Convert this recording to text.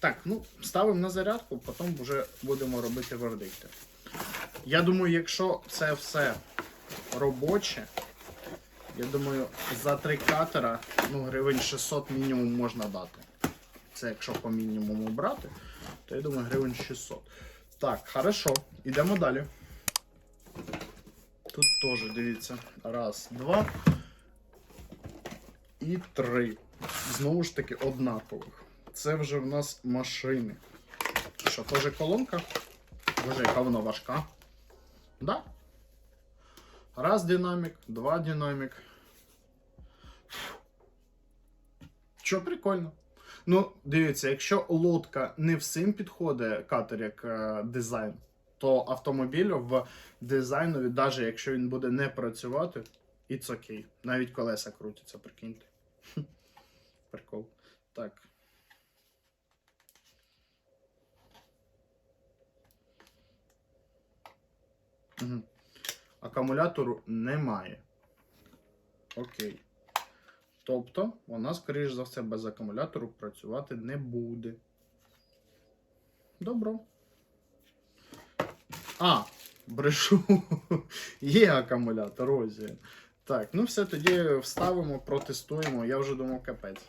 Так, ну, ставимо на зарядку, потім вже будемо робити вердикти. Я думаю, якщо це все робоче, я думаю, за три катера ну, гривень 600 мінімум можна дати. Це якщо по мінімуму брати, то я думаю, гривень 600. Так, хорошо, йдемо далі. Тут теж, дивіться. Раз, два і три. Знову ж таки, однакових. Це вже в нас машини. Що, теж колонка? Боже, яка вона важка. Да? Раз динамік, два динамік. Що прикольно. Ну, дивіться, якщо лодка не всім підходить катер як е, дизайн, то автомобіль в дизайнові, навіть якщо він буде не працювати, it's окей. Навіть колеса крутяться, прикиньте. Прикол. Так. Акумулятору немає. Окей. Тобто, вона, скоріш за все, без акумулятору працювати не буде. Добро. А, брешу. Є акумулятор, ось. Так, ну все, тоді вставимо, протестуємо. Я вже думав капець.